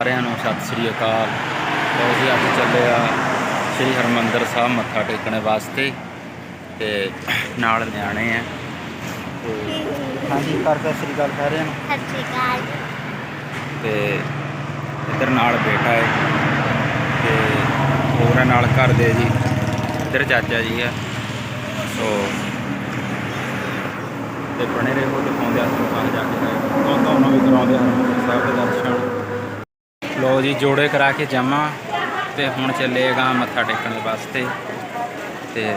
ਸਾਰਿਆਂ ਨੂੰ ਸਤਿ ਸ੍ਰੀ ਅਕਾਲ। ਲਓ ਜੀ ਅੱਜ ਚੱਲੇ ਆ ਸ੍ਰੀ ਹਰਮੰਦਰ ਸਾਹਿਬ ਮੱਥਾ ਟੇਕਣ ਵਾਸਤੇ ਤੇ ਨਾਲ ਨਿਆਣੇ ਆ। ਤੇ ਹਾਂਜੀ ਕਰ ਸਤਿ ਸ੍ਰੀ ਅਕਾਲ ਸਾਰਿਆਂ ਨੂੰ। ਸਤਿ ਸ਼੍ਰੀ ਅਕਾਲ ਤੇ ਇੱਧਰ ਨਾਲ ਬੇਟਾ ਹੈ ਤੇ ਹੋਰ ਨਾਲ ਘਰ ਦੇ ਜੀ ਇੱਧਰ ਚਾਚਾ ਜੀ ਆ। ਸੋ ਤੇ ਬਣੇ ਰਹੋ ਦਿਖਾਉਂਦੇ ਆ ਤੁਹਾਨੂੰ ਜਾ ਕੇ ਤੋਂ ਤੁਹਾਨੂੰ ਵੀ ਕਰਾਉਂਦੇ ਆ ਹਰਮੰਦਰ ਸਾਹਿਬ ਦੇ ਦਰਸ਼ਨ ਲੋ ਜੀ, ਜੋੜੇ ਕਰਾ ਕੇ ਜਮਾ ਤੇ ਹੁਣ ਚੱਲੇਗਾ ਮੱਥਾ ਟੇਕਣ ਦੇ ਵਾਸਤੇ। ਤੇ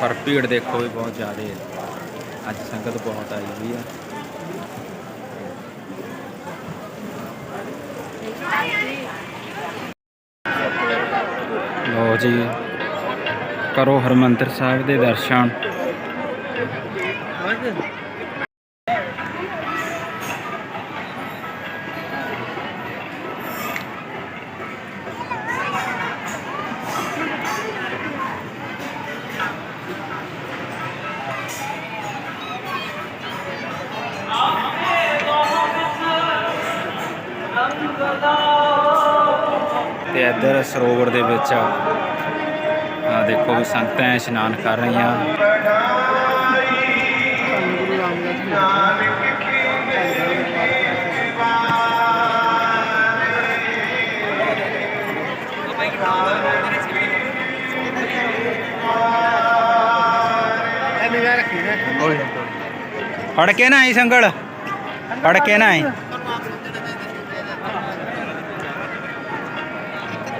ਪਰ ਭੀੜ ਦੇਖੋ ਵੀ ਬਹੁਤ ਜ਼ਿਆਦਾ ਹੈ ਅੱਜ ਸੰਗਤ ਬਹੁਤ ਆਈ ਹੋਈ ਆ। ਲੋ ਜੀ, ਕਰੋ ਹਰਮੰਦਰ ਸਾਹਿਬ ਦੇ ਦਰਸ਼ਨ। ਤੇ ਇੱਧਰ ਸਰੋਵਰ ਦੇ ਵਿੱਚ ਆ ਦੇਖੋ ਵੀ ਸੰਗਤਾਂ ਇਸ਼ਨਾਨ ਕਰ ਰਹੀਆਂ। ਫੜ ਕੇ ਨਾ। ਆਈ ਸੰਗਲ? ਫੜ ਕੇ ਨਾ ਆਈ?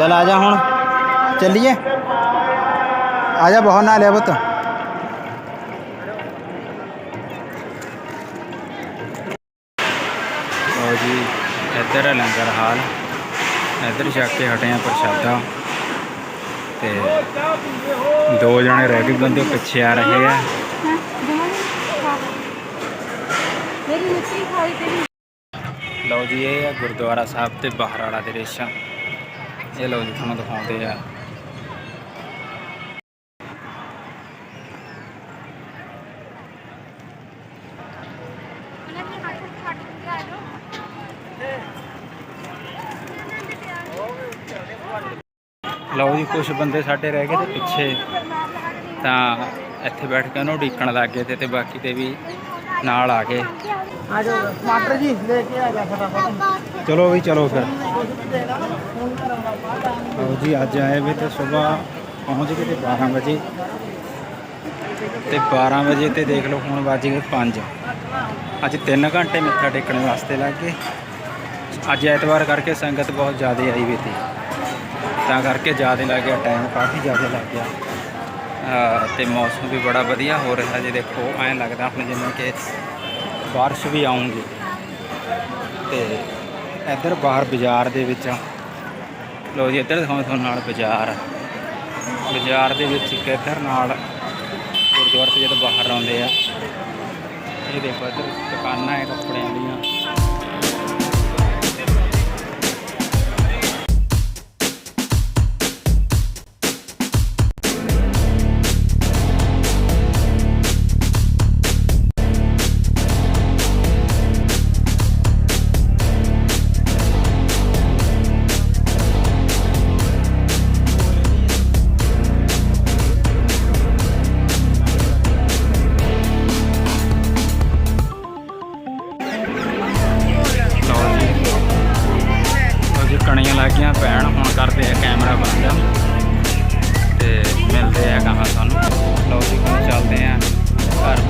ਚੱਲ ਆ ਜਾ ਹੁਣ। ਚੱਲੀਏ। ਆ ਜਾ ਬਹੁਤ ਨਾਲ ਹੈ ਪੁੱਤ। ਲਓ ਜੀ, ਇੱਧਰ ਆ ਲੰਗਰ ਹਾਲ। ਇੱਧਰ ਛੱਕ ਕੇ ਹਟੇ ਆ ਪ੍ਰਸ਼ਾਦਾ। ਤੇ ਦੋ ਜਣੇ ਰਹਿ ਬੰਦੇ ਪਿੱਛੇ ਆ ਰਹੇ ਆ। ਲਓ ਜੀ, ਇਹ ਹੈ ਗੁਰਦੁਆਰਾ ਸਾਹਿਬ ਤੇ ਬਾਹਰ ਵਾਲਾ ਰੇਸ਼ਾ। ਇਹ ਲਓ ਜੀ ਤੁਹਾਨੂੰ ਦਿਖਾਉਂਦੇ ਆ। ਲਓ ਜੀ ਕੁਝ ਬੰਦੇ ਸਾਡੇ ਰਹਿ ਗਏ ਤੇ ਪਿੱਛੇ। ਤਾਂ ਇੱਥੇ ਬੈਠ ਕੇ ਉਹਨੂੰ ਉਡੀਕਣ ਲੱਗ ਗਏ ਤੇ ਤੇ ਬਾਕੀ ਤੇ ਵੀ ਨਾਲ ਆ ਗਏ। ਆ ਜਾਓ। ਮਾਸਟਰ ਜੀ ਲੈ ਕੇ ਆ ਜਾ ਫਟਾਫਟ। ਚਲੋ ਵੀ ਚਲੋ ਫਿਰ। ਲਓ ਜੀ, ਅੱਜ ਆਏ ਵੀ ਤੇ ਸਵੇਰ ਪਹੁੰਚ ਗਏ ਤੇ 12 ਵਜੇ। ਤੇ 12 ਵਜੇ ਤੇ ਦੇਖ ਲਓ, ਹੁਣ ਵੱਜ ਗਏ 5 ਅੱਜ 3 ਘੰਟੇ ਮੱਥਾ ਟੇਕਣ ਵਾਸਤੇ ਲੱਗ ਗਏ। ਅੱਜ ਐਤਵਾਰ ਕਰਕੇ ਸੰਗਤ ਬਹੁਤ ਜ਼ਿਆਦਾ ਆਈ ਵੀ ਸੀ ਤਾਂ ਕਰਕੇ ਜ਼ਿਆਦਾ ਲੱਗ ਗਿਆ ਟਾਈਮ ਕਾਫੀ ਜ਼ਿਆਦਾ ਲੱਗ ਗਿਆ। ਅਹ ਤੇ ਮੌਸਮ ਵੀ ਬੜਾ ਵਧੀਆ ਹੋ ਰਿਹਾ ਜੀ, ਦੇਖੋ, ਐਂ ਲੱਗਦਾ ਆਪਣੇ ਜਿਵੇਂ ਕਿ ਬਾਰਿਸ਼ ਵੀ ਆਉਂਗੀ ਤੇ ਇੱਧਰ ਬਾਹਰ ਬਾਜ਼ਾਰ ਦੇ ਵਿੱਚ ਲੋ ਜੀ, ਇੱਧਰ ਦਿਖਾਉਂਦਾ ਤੁਹਾਨੂੰ ਨਾਲ ਬਾਜ਼ਾਰ। ਬਾਜ਼ਾਰ ਦੇ ਵਿੱਚ ਇੱਕ ਇੱਧਰ ਨਾਲ ਗੁਰਦੁਆਰੇ ਤੋਂ ਜਦੋਂ ਬਾਹਰ ਆਉਂਦੇ ਆ, ਇਹ ਦੇਖੋ ਇੱਧਰ ਦੁਕਾਨਾਂ ਹੈ ਕੱਪੜਿਆਂ ਦੀਆਂ। ਕਣੀਆਂ ਲੱਗੀਆਂ ਪੈਣ ਹੁਣ ਕਰਦੇ ਆ ਕੈਮਰਾ ਬੰਦ। ਤੇ ਮਿਲਦੇ ਆ ਕਹਾਂ ਸਾਨੂੰ ਲਓ ਜੀ, ਹੁਣ ਚੱਲਦੇ ਆ ਘਰ